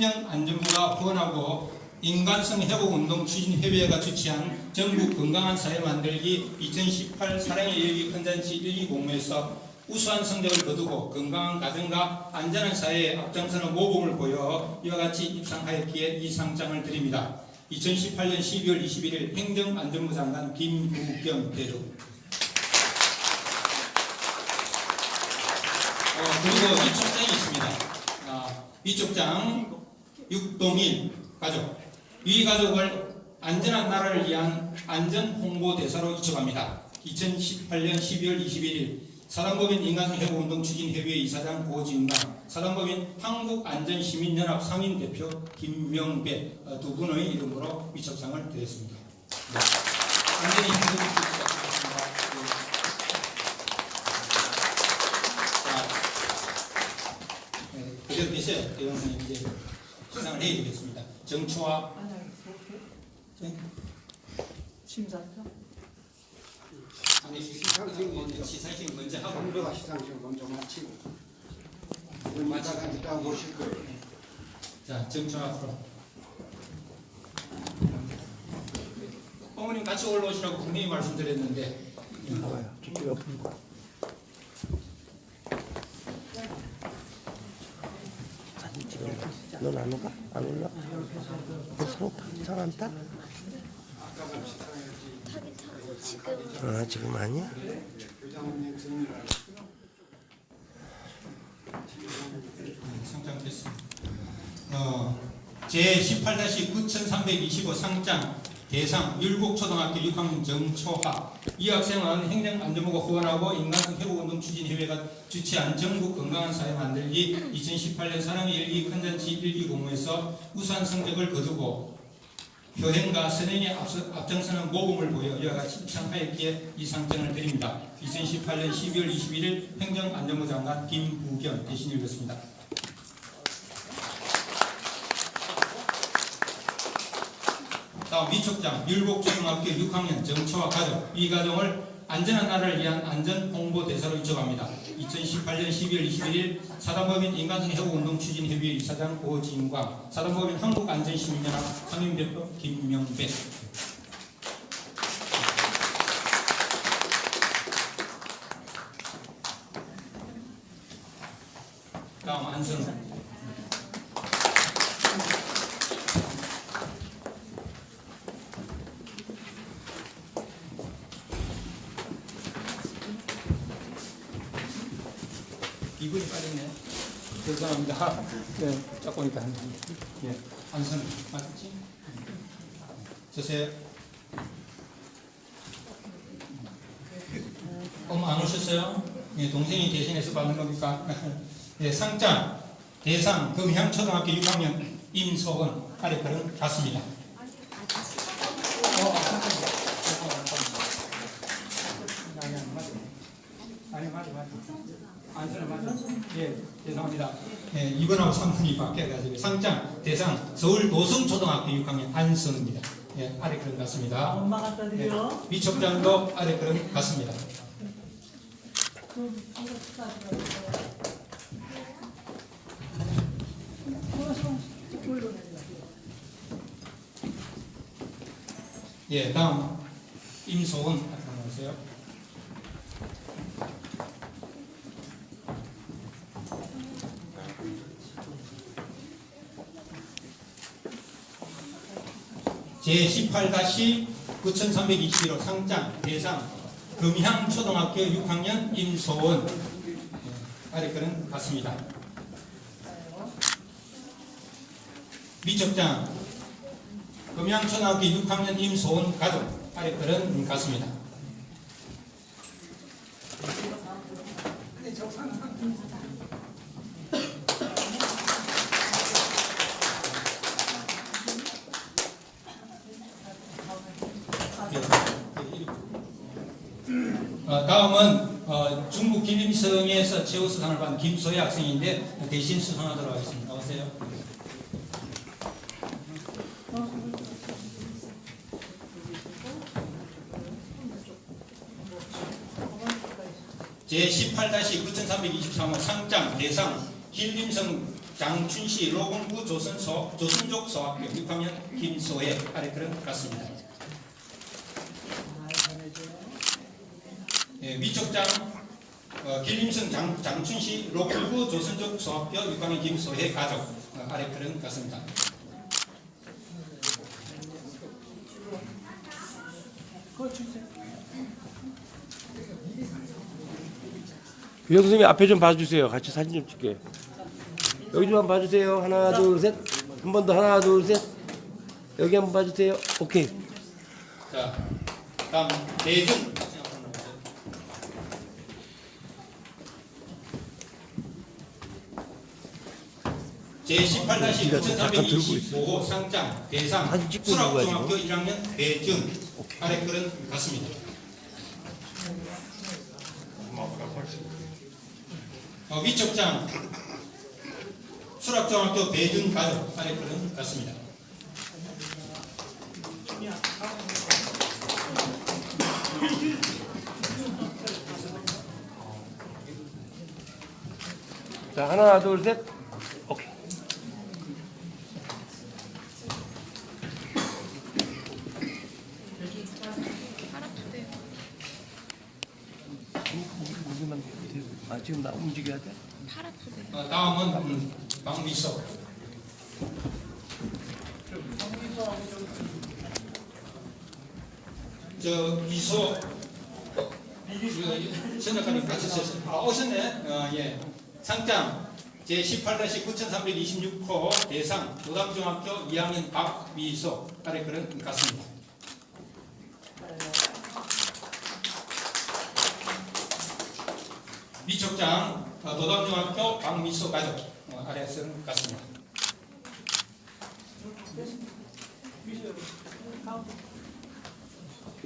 행정안전부가 후원하고 인간성 회복운동 추진협의회가 주최한 전국 건강한 사회 만들기 2018 사랑의 열기 컨텐츠 1기 공모에서 우수한 성적을 거두고 건강한 가정과 안전한 사회에 앞장서는 모범을 보여 이와 같이 입상하였기에 이 상장을 드립니다. 2018년 12월 21일 행정안전부 장관 김부겸 대표 어, 그리고 위촉장이 있습니다. 아, 위촉장 육동일 가족. 위 가족을 안전한 나라를 위한 안전 홍보 대사로 위촉합니다. 2018년 12월 21일 사단법인 인간성 회복운동 추진협의회 이사장 고진강, 사단법인 한국안전시민연합 상임 대표 김명배 어, 두 분의 이름으로 위촉장을 드렸습니다. 네. 안전히 힘들고 있습니다. 네, 계세요. 그러면 이제 시상을 해야 되겠습니다. 정초와 네? 심사표? 아니 시상식 먼저 시상식 먼저 하고 황도가 시상식 먼저 마치고 이건 이따가 이따 보실 거예요. 자 정초 앞으로 어머님 같이 올라오시라고 분명히 말씀드렸는데 넌 안 오가? 안 올라? 너 서로 잘안 타? 아 지금 아니야? 승리를 네, 상장 됐습니다. 어, 제18-9325 상장 대상 율곡초등학교 6학년 정초하 이 학생은 행정안전부가 후원하고 인간성 회복운동 추진협회가 주최한 전국 건강한 사회 만들기 2018년 사랑의 열기 컨텐츠 1기 공모에서 우수한 성적을 거두고 교행과 선행에 앞장서는 모범을 보여 이와 같이 입상하였기에 이 상장을 드립니다. 2018년 12월 21일 행정안전부 장관 김부겸 대신 읽었습니다. 다음 위촉장 율곡초등학교 6학년 정초와 가족. 이 가정을 안전한 나라를 위한 안전 홍보 대사로 위촉합니다. 2018년 12월 21일 사단법인 인간성 회복운동 추진협의회 이사장 고진광 사단법인 한국안전시민연합 상임대표 김명배. 다음 안성 이분이 빠졌네. 죄송합니다. 네, 이따 한 예, 안선 맞지? 주세요. 엄마 안 오셨어요? 예, 동생이 대신해서 받는 겁니까? 예, 상장 대상 금향초등학교 6학년 임소은 아래 글은 같습니다. 2번하고 3번이 바뀌어가지고 상장 대상 서울 도성초등학교 6학년 안성입니다. 예, 아래 그런 같습니다. 엄마 갖다 드려. 예, 위첩장도 아래 그런 같습니다. 예, 다음 임소은 나타나세요. 제18-9321호 상장 대상 금향초등학교 6학년 임소은 예, 아래 거는 같습니다. 미적장 금양초등학교 6학년 임소은 가족 아래 글은 같습니다. 어, 다음은 어, 중국 김임성에서 최우수상을 받은 김소희 학생인데 대신 수상하도록 하겠습니다. 나오세요. 제18-9323호 상장 대상 길림성 장춘시 로군구 조선소, 조선족 소학교 6학년 김소혜 아래 그런 것 같습니다. 예, 위촉장 어, 길림성 장, 장춘시 로군구 조선족 소학교 6학년 김소혜 가족 어, 아래 것 같습니다. 유영 선생님 앞에 좀 봐주세요. 같이 사진 좀 찍게. 여기 좀 한번 봐주세요. 하나, 둘, 셋. 한 번 더 하나, 둘, 셋. 여기 한번 봐주세요. 오케이. 자, 다음 대준 제18-2325호 상장 대상 수락중학교 1학년 배준 아래 그런 같습니다. 어, 위촉장 수락중학교 배준 가족 아래 그런 같습니다. 자, 하나, 둘, 셋. 오케이. 무슨 아 지금 나 움직여야 돼? 어, 다음은 음, 박미소. 저 미소 선역관님 같이 썼어요. 아, 오셨네. 어, 예. 상장 제 18-9326호 대상 도담중학교 2학년 박미소 아래 그런 것 같습니다. 미촉장 어, 도담중학교 박미소 가족 어, 아래 쓰는 것 같습니다.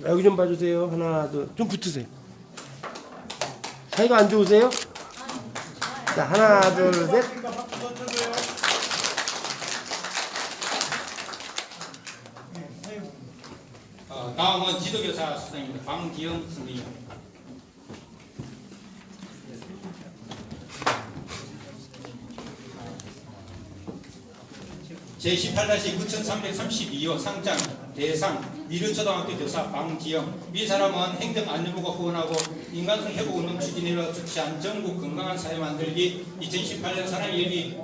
여기 좀 봐주세요. 하나, 둘, 좀 붙으세요. 사이가 안 좋으세요? 자, 하나, 둘, 셋. 어, 다음은 지도교사 선생님입니다. 방기영 선생님. 제18-9332호 상장 대상 미르초등학교 교사 방지영 이 사람은 행정안전부가 후원하고 인간성 회복운동 추진으로 주최한 전국 건강한 사회 만들기 2018년 사랑예비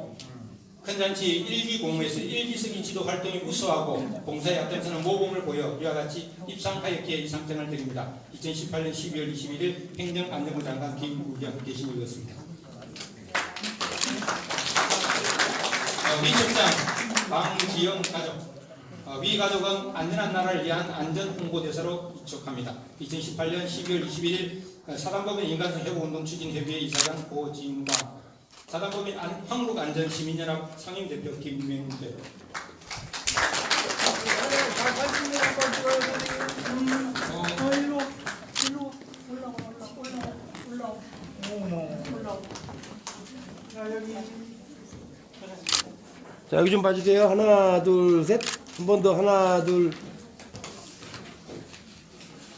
큰잔치 일기 공모에서 일기승인 지도 활동이 우수하고 봉사에 앞장서는 모범을 보여 이와 같이 입상하였기에 이 상장을 드립니다. 2018년 12월 21일 행정안전부 장관 김우경 계신 이었습니다. 어, 위촉 장 방지영 가족 어, 위 가족은 안전한 나라를 위한 안전 홍보 대사로 위촉합니다. 2018년 12월 21일 어, 사단법인 인간성 회복운동 추진협의회 이사장 고진광 사단법인 안- 한국안전시민연합 상임대표 김명대 어, 어, 일 자, 여기 좀 봐주세요. 하나, 둘, 셋. 한 번 더 하나, 둘.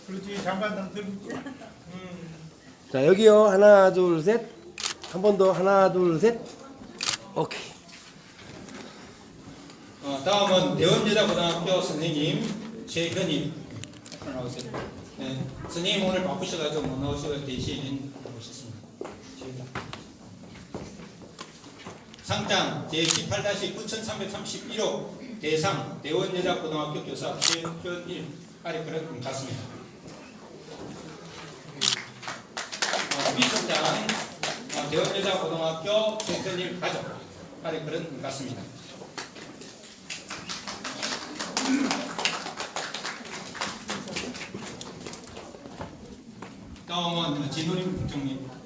그렇지 장관상 들고 자, 여기요. 하나, 둘, 셋. 한 번 더 하나, 둘, 셋. 오케이. 어, 다음은 대원여자고등학교 선생님 최현희 앞으로 나오세요. 네, 선생님 오늘 바쁘셔가지고 못 나오시고 대신 오셨습니다. 최현희. 상장 제18-9331호 대상 대원여자고등학교 교사 최현일 것 같습니다. 어, 위촉장 어, 대원여자고등학교 최현일 가족 것 같습니다. 다음은 진호림 국장님.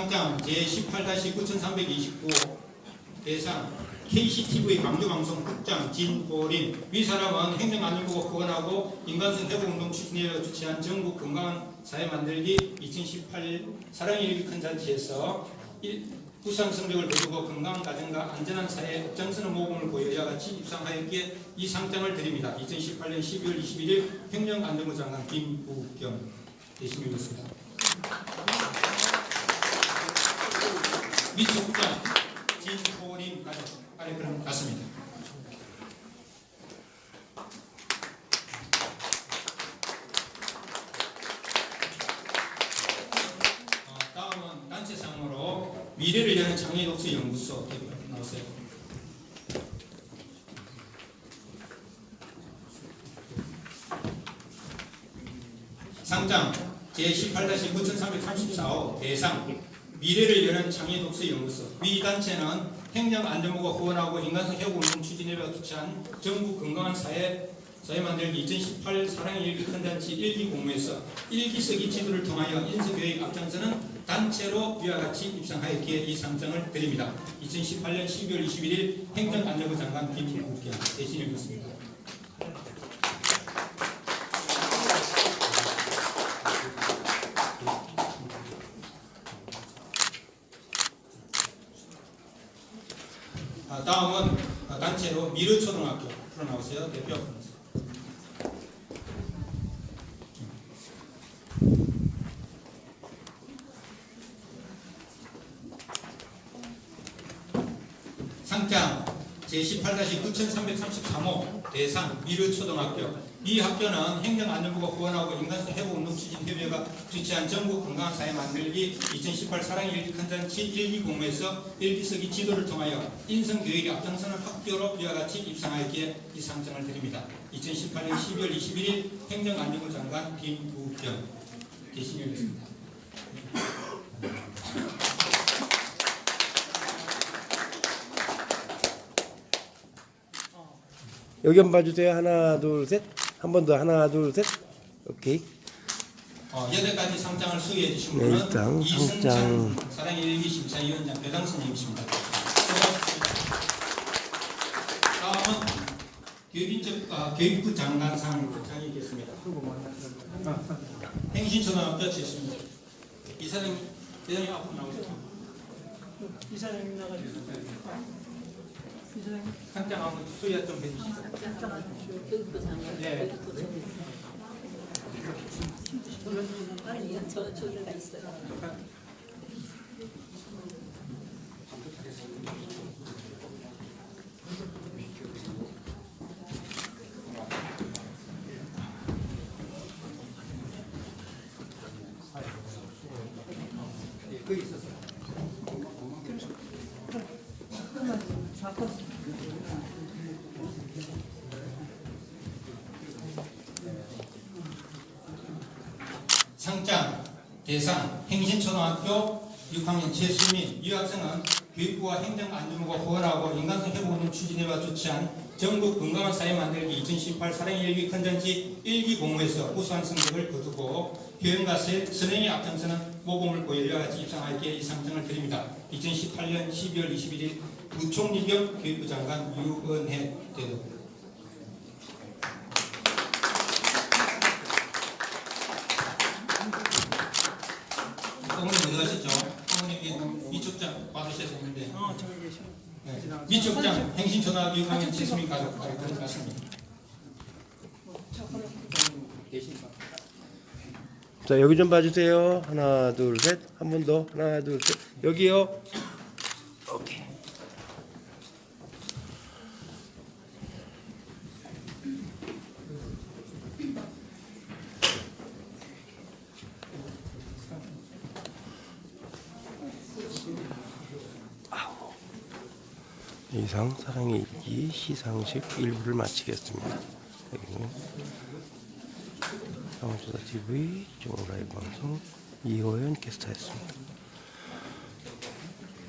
3강 제18-9329 대상 KCTV 광주방송 국장 진보린 위 사람은 행정안전부가 후원하고 인간성 회복운동 추진위원회가 주최한 전국 건강사회 만들기 2018 사랑의 큰 잔치에서 부상 성적을 거두고 건강 가정과 안전한 사회에 앞장서는 모범을 보여 이와 같이 입상하였기에 이 상장을 드립니다. 2018년 12월 21일 행정안전부 장관 김부겸 대신이었습니다. 진호림 가족 아래 그럼 같습니다. 어, 다음은 단체상으로 미래를 여는 장애독서 연구소 나오세요. 상장 제18-9334호 대상 미래를 여는 장애 독서 연구소 위 단체는 행정 안전부가 후원하고 인간성 회복운동 추진회가 주최한 전국 건강한 사회 사회 만들기 2018 사랑의 일기 컨텐츠 일기 공모에서 일기 쓰기 지도를 통하여 인수교육 앞장서는 단체로 위와 같이 입상하였기에 이 상장을 드립니다. 2018년 12월 21일 행정안전부 장관 김국경 대신 읽겠습니다. 아, 다음은 아, 단체로 미르초등학교 풀어나오세요. 대표 앞으로. 상장 제18-9333호 대상 미르초등학교 이 학교는 행정안전부가 후원하고 추진협의회가 주최한 전국 건강한 사회 만들기 2018 사랑의 일기 컨텐츠 일기 공모에서 일기 쓰기 지도를 통하여 인성교육에 앞장서는 학교로 이와 같이 입상하였기에 이 상장을 드립니다. 2018년 12월 21일 행정안전부 장관 김부겸 대신이었습니다. 여기 한번 봐주세요. 하나, 둘, 셋. 한 번 더. 하나, 둘, 셋. 오케이. 어, 여덟 가지 상장을 수여해 주신 네, 분은 일단 이승찬 상장. 사랑의 일기 심사위원장 배당 선생님이십니다. 다음은 교육인적 아, 교육부 장관상 장이 있겠습니다. 행신초등학교 최수입니다. 이사님 대장님 앞으로 나오세요. 나가지고. 이사장님. 상장 한번 수여 좀 해주시죠. 네. 아니요, 저 저기가 있어요. 상장 대상 행신초등학교 6학년 최수민 이 학생은 교육부와 행정안전부가 후원하고 인간성 회복운동 추진회와 주최한 전국 건강한 사회 만들기 2018 사랑의 일기 컨텐츠 일기 공모에서 우수한 성적을 거두고 교연과 세- 선행에 앞장서는 모범을 보이려 같이 입상하기에 이 상장을 드립니다. 2018년 12월 21일 부총리 겸 교육부 장관 유은혜 대도 어머님 어디 가셨죠? 어머님 이쪽장 받으셔야 되는데 어, 저기 계셔. 네. 행신초등학교 6학년 최수민 가족 것 같습니다. 자, 여기 좀 봐주세요. 하나, 둘, 셋. 한 번 더. 하나, 둘, 셋. 여기요. 이상 사랑의 일기 시상식 일부를 마치겠습니다. 여기는 상호수다 TV 정라이브 방송 이호연 캐스터였습니다.